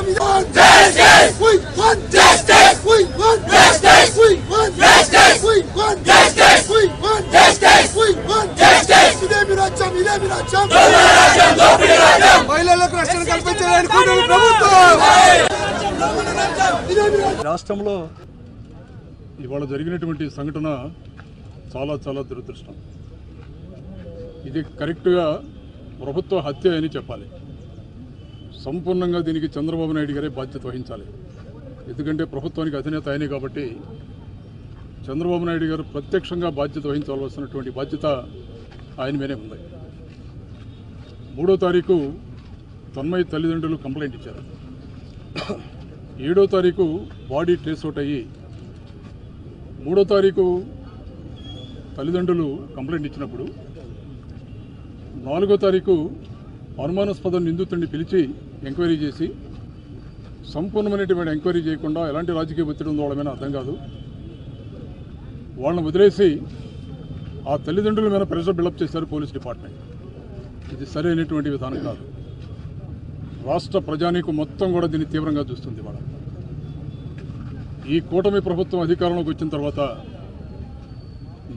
ఇదే మీ రాజ్యం ఇదే We want justice. We want justice. We want justice. We want justice. We want justice. We want justice. ఇదే మీ రాజ్యం ఇదే మీ రాజ్యం మహిళలకు రక్షణ కల్పించాలని కూటమి ప్రభుత్వం ఇదే మీ రాజ్యం రాష్ట్రంలో ఇవాళ జరిగినటువంటి సంఘటన చాలా చాలా దురదృష్టం ఇది కరెక్ట్గా ప్రభుత్వ హత్య అని చెప్పాలి సంపూర్ణంగా దీనికి చంద్రబాబు నాయుడు గారే బాధ్యత వహించాలి. ఎందుకంటే ప్రభుత్వానికి అధినేత ఆయనే కాబట్టి చంద్రబాబు నాయుడు గారు ప్రత్యక్షంగా బాధ్యత వహించవలసినటువంటి బాధ్యత ఆయన మీదే ఉంది. మూడో తారీఖు తన్మయ్ తల్లిదండ్రులు కంప్లైంట్ ఇచ్చారు. ఏడో తారీఖు బాడీ ట్రేస్ అవుట్ అయ్యి మూడో తారీఖు తల్లిదండ్రులు కంప్లైంట్ ఇచ్చినప్పుడు నాలుగో తారీఖు అనుమానాస్పద నిందితుడిని పిలిచి ఎంక్వైరీ చేసి సంపూర్ణమైనటువంటి ఎంక్వైరీ చేయకుండా ఎలాంటి రాజకీయ ఒత్తిడి ఉందో వాళ్ళ అర్థం కాదు. వాళ్ళని వదిలేసి ఆ తల్లిదండ్రుల మీద ప్రెషర్ బిల్డప్ చేశారు పోలీస్ డిపార్ట్మెంట్. ఇది సరైనటువంటి విధానం కాదు. రాష్ట్ర ప్రజానీకు మొత్తం కూడా దీన్ని తీవ్రంగా చూస్తుంది వాళ్ళ ఈ కూటమి ప్రభుత్వం అధికారంలోకి వచ్చిన తర్వాత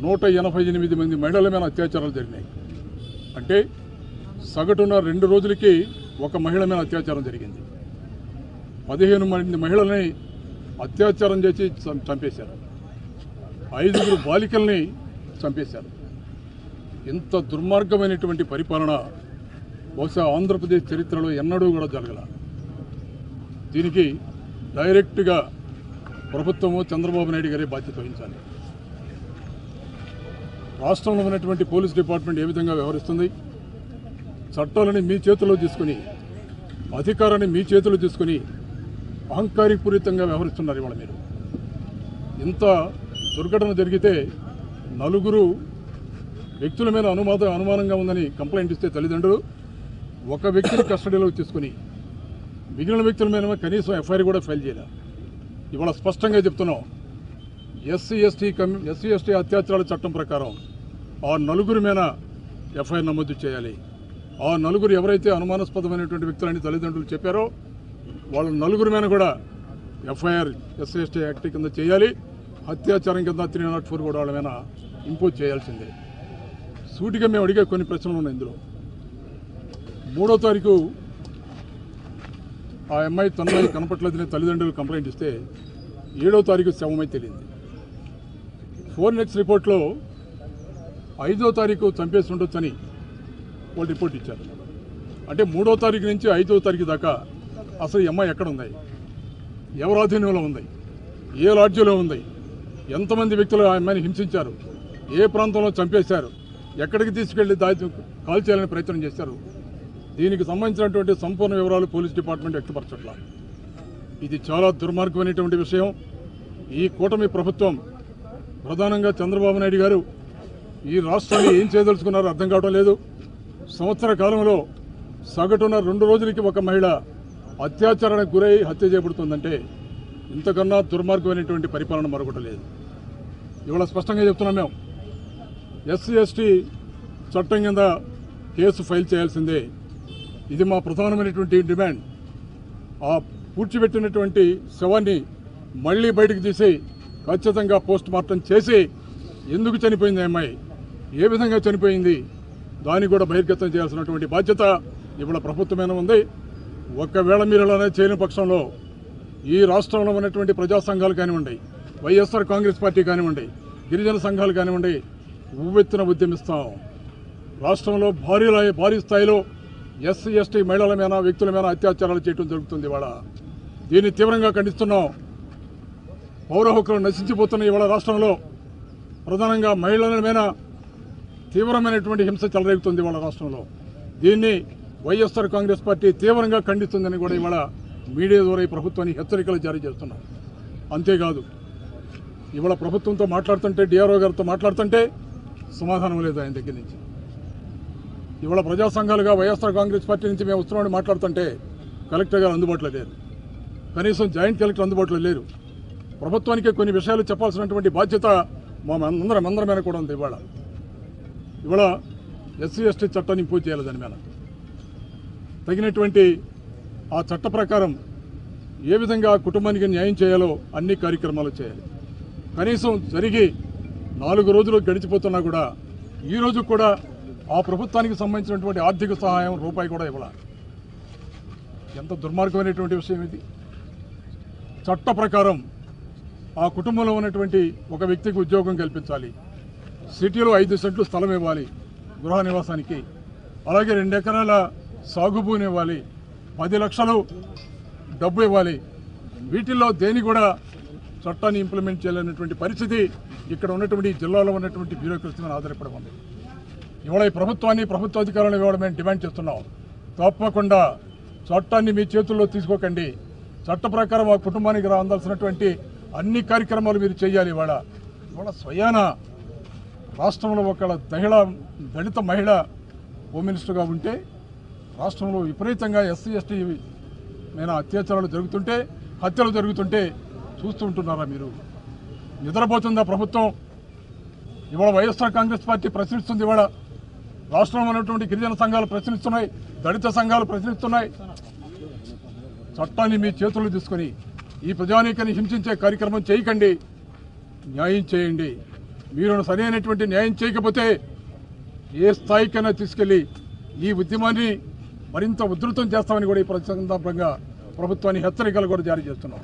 నూట ఎనభై ఎనిమిది మంది మహిళల మీద అత్యాచారాలు జరిగినాయి. అంటే సగటున రెండు రోజులకి ఒక మహిళ మీద అత్యాచారం జరిగింది. పదిహేను మంది మహిళల్ని అత్యాచారం చేసి చంపేశారు. ఐదుగురు బాలికల్ని చంపేశారు. ఇంత దుర్మార్గమైనటువంటి పరిపాలన బహుశా ఆంధ్రప్రదేశ్ చరిత్రలో ఎన్నడూ కూడా జరగల. దీనికి డైరెక్ట్గా ప్రభుత్వము చంద్రబాబు నాయుడు గారే బాధ్యత వహించాలి. రాష్ట్రంలో ఉన్నటువంటి పోలీస్ డిపార్ట్మెంట్ ఏ విధంగా వ్యవహరిస్తుంది? చట్టాలని మీ చేతిలో తీసుకుని అధికారాన్ని మీ చేతిలో తీసుకుని అహంకారీపూరితంగా వ్యవహరిస్తున్నారు ఇవాళ మీరు. ఇంత దుర్ఘటన జరిగితే నలుగురు వ్యక్తుల మీద అనుమాద అనుమానంగా ఉందని కంప్లైంట్ ఇస్తే తల్లిదండ్రులు ఒక వ్యక్తిని కస్టడీలోకి తీసుకుని మిగిలిన వ్యక్తుల మీద కనీసం ఎఫ్ఐఆర్ కూడా ఫైల్ చేయలేదు ఇవాళ స్పష్టంగా చెప్తున్నాం ఎస్సీ ఎస్టీ కమి ఎస్సీ ఎస్టీ అత్యాచారాల చట్టం ప్రకారం ఆ నలుగురి మీద ఎఫ్ఐఆర్ నమోదు చేయాలి. ఆ నలుగురు ఎవరైతే అనుమానాస్పదమైనటువంటి వ్యక్తులని తల్లిదండ్రులు చెప్పారో వాళ్ళ నలుగురి మీద కూడా ఎఫ్ఐఆర్ ఎస్ఎస్టీ యాక్ట్ కింద చేయాలి. అత్యాచారం కింద త్రీ నాట్ ఫోర్ కూడా వాళ్ళ మీద ఇంపోజ్ చేయాల్సిందే. సూటిగా మేము అడిగే కొన్ని ప్రశ్నలు ఉన్నాయి ఇందులో. మూడో తారీఖు ఆ అమ్మాయి తనమై కనపట్లేదని తల్లిదండ్రులు కంప్లైంట్ ఇస్తే ఏడో తారీఖు శవమై తెలియంది ఫోర్ నెక్స్ట్ రిపోర్ట్లో ఐదో తారీఖు చంపేసి ఉండొచ్చని వాళ్ళు రిపోర్ట్ ఇచ్చారు. అంటే మూడో తారీఖు నుంచి ఐదో తారీఖు దాకా అసలు ఈ అమ్మాయి ఎక్కడ ఉంది ఎవరి ఆధీనంలో ఉంది? ఏ లాడ్జీలో ఉంది? ఎంతమంది వ్యక్తులు ఆ అమ్మాయిని హింసించారు? ఏ ప్రాంతంలో చంపేశారు? ఎక్కడికి తీసుకెళ్ళి దాచి కాల్ చేయాలని ప్రయత్నం చేశారు? దీనికి సంబంధించినటువంటి సంపూర్ణ వివరాలు పోలీస్ డిపార్ట్మెంట్ వ్యక్తపరచట్ల. ఇది చాలా దుర్మార్గమైనటువంటి విషయం. ఈ కూటమి ప్రభుత్వం ప్రధానంగా చంద్రబాబు నాయుడు గారు ఈ రాష్ట్రాన్ని ఏం చేయదలుచుకున్నారో అర్థం కావడం లేదు. సంవత్సర కాలంలో సగటున రెండు రోజులకి ఒక మహిళ అత్యాచారానికి గురై హత్య చేయబడుతుందంటే ఇంతకన్నా దుర్మార్గమైనటువంటి పరిపాలన మరొకటి లేదు. ఇవాళ స్పష్టంగా చెప్తున్నాం మేము. ఎస్సీ ఎస్టీ చట్టం కింద కేసు ఫైల్ చేయాల్సిందే. ఇది మా ప్రధానమైనటువంటి డిమాండ్. ఆ పూడ్చిపెట్టినటువంటి శవాన్ని మళ్ళీ బయటకు తీసి ఖచ్చితంగా పోస్ట్ మార్టం చేసి ఎందుకు చనిపోయింది అమ్మాయి? ఏ విధంగా చనిపోయింది? దాన్ని కూడా బహిర్గతం చేయాల్సినటువంటి బాధ్యత ఇవాళ ప్రభుత్వమైన ఉంది. ఒకవేళ మీరు అలానే చేయని పక్షంలో ఈ రాష్ట్రంలో ఉన్నటువంటి ప్రజా సంఘాలు కానివ్వండి వైఎస్ఆర్ కాంగ్రెస్ పార్టీ కానివ్వండి గిరిజన సంఘాలు కానివ్వండి ఉవ్వెత్తున ఉద్యమిస్తాం. రాష్ట్రంలో భారీ భారీ స్థాయిలో ఎస్సీ ఎస్టీ మహిళల మీద వ్యక్తుల మీద అత్యాచారాలు చేయడం జరుగుతుంది ఇవాళ. దీన్ని తీవ్రంగా ఖండిస్తున్నాం. పౌర హక్కులు నశించిపోతున్న ఇవాళ రాష్ట్రంలో ప్రధానంగా మహిళల మీద తీవ్రమైనటువంటి హింస చెలరేగుతుంది ఇవాళ రాష్ట్రంలో. దీన్ని వైఎస్ఆర్ కాంగ్రెస్ పార్టీ తీవ్రంగా ఖండిస్తుందని కూడా ఇవాళ మీడియా ద్వారా ఈ ప్రభుత్వాన్ని హెచ్చరికలు జారీ చేస్తున్నాం. అంతేకాదు ఇవాళ ప్రభుత్వంతో మాట్లాడుతుంటే డిఆర్ఓ గారితో మాట్లాడుతుంటే సమాధానం లేదు ఆయన దగ్గర నుంచి. ఇవాళ ప్రజా సంఘాలుగా వైఎస్ఆర్ కాంగ్రెస్ పార్టీ నుంచి మేము వస్తున్నామని మాట్లాడుతుంటే కలెక్టర్ గారు అందుబాటులో లేరు. కనీసం జాయింట్ కలెక్టర్ అందుబాటులో లేరు. ప్రభుత్వానికి కొన్ని విషయాలు చెప్పాల్సినటువంటి బాధ్యత మా అందరం అందరి మీద కూడా ఉంది ఇవాళ. ఇవాళ ఎస్సీ ఎస్టీ చట్టాన్ని ఇంపోజ్ చేయాలి దాని మీద తగినటువంటి ఆ చట్ట ప్రకారం ఏ విధంగా కుటుంబానికి న్యాయం చేయాలో అన్ని కార్యక్రమాలు చేయాలి. కనీసం జరిగి నాలుగు రోజులు గడిచిపోతున్నా కూడా ఈ రోజు కూడా ఆ ప్రభుత్వానికి సంబంధించినటువంటి ఆర్థిక సహాయం రూపాయి కూడా ఇవ్వాల. ఎంత దుర్మార్గమైనటువంటి విషయం ఇది. చట్ట ప్రకారం ఆ కుటుంబంలో ఉన్నటువంటి ఒక వ్యక్తికి ఉద్యోగం కల్పించాలి. సిటీలో ఐదు సెంట్లు స్థలం ఇవ్వాలి గృహ నివాసానికి. అలాగే రెండు ఎకరాల సాగు భూమిని ఇవ్వాలి. పది లక్షలు డబ్బు ఇవ్వాలి. వీటిల్లో దేని కూడా చట్టాన్ని ఇంప్లిమెంట్ చేయాలనేటువంటి పరిస్థితి ఇక్కడ ఉన్నటువంటి జిల్లాలో ఉన్నటువంటి బ్యూరోక్రసీ మీద ఆధారపడి ఉంది. ఇవాళ ఈ ప్రభుత్వాన్ని ప్రభుత్వ అధికారులను ఇవ్వడం మేము డిమాండ్ చేస్తున్నాం. తప్పకుండా చట్టాన్ని మీ చేతుల్లో తీసుకోకండి. చట్ట ప్రకారం ఆ కుటుంబానికి రావాల్సినటువంటి అన్ని కార్యక్రమాలు మీరు చేయాలి ఇవాళ. ఇవాళ స్వయాన రాష్ట్రంలో ఒక దహిళ దళిత మహిళ హోమ్ మినిస్టర్గా ఉంటే రాష్ట్రంలో విపరీతంగా ఎస్సీ ఎస్టీ మీద అత్యాచారాలు జరుగుతుంటే హత్యలు జరుగుతుంటే చూస్తూ ఉంటున్నారా మీరు? నిద్రపోతుందా ప్రభుత్వం? ఇవాళ వైఎస్ఆర్ కాంగ్రెస్ పార్టీ ప్రశ్నిస్తుంది ఇవాళ. రాష్ట్రంలో ఉన్నటువంటి గిరిజన సంఘాలు ప్రశ్నిస్తున్నాయి దళిత సంఘాలు ప్రశ్నిస్తున్నాయి. చట్టాన్ని మీ చేతుల్లో తీసుకొని ఈ ప్రజానీకాన్ని హింసించే కార్యక్రమం చేయకండి న్యాయం చేయండి. మీరు సరైనటువంటి న్యాయం చేయకపోతే ఏ స్థాయికైనా తీసుకెళ్ళి ఈ ఉద్యమాన్ని మరింత ఉధృతం చేస్తామని కూడా ఈ సందర్భంగా ప్రభుత్వాన్ని హెచ్చరికలు కూడా జారీ చేస్తున్నాం.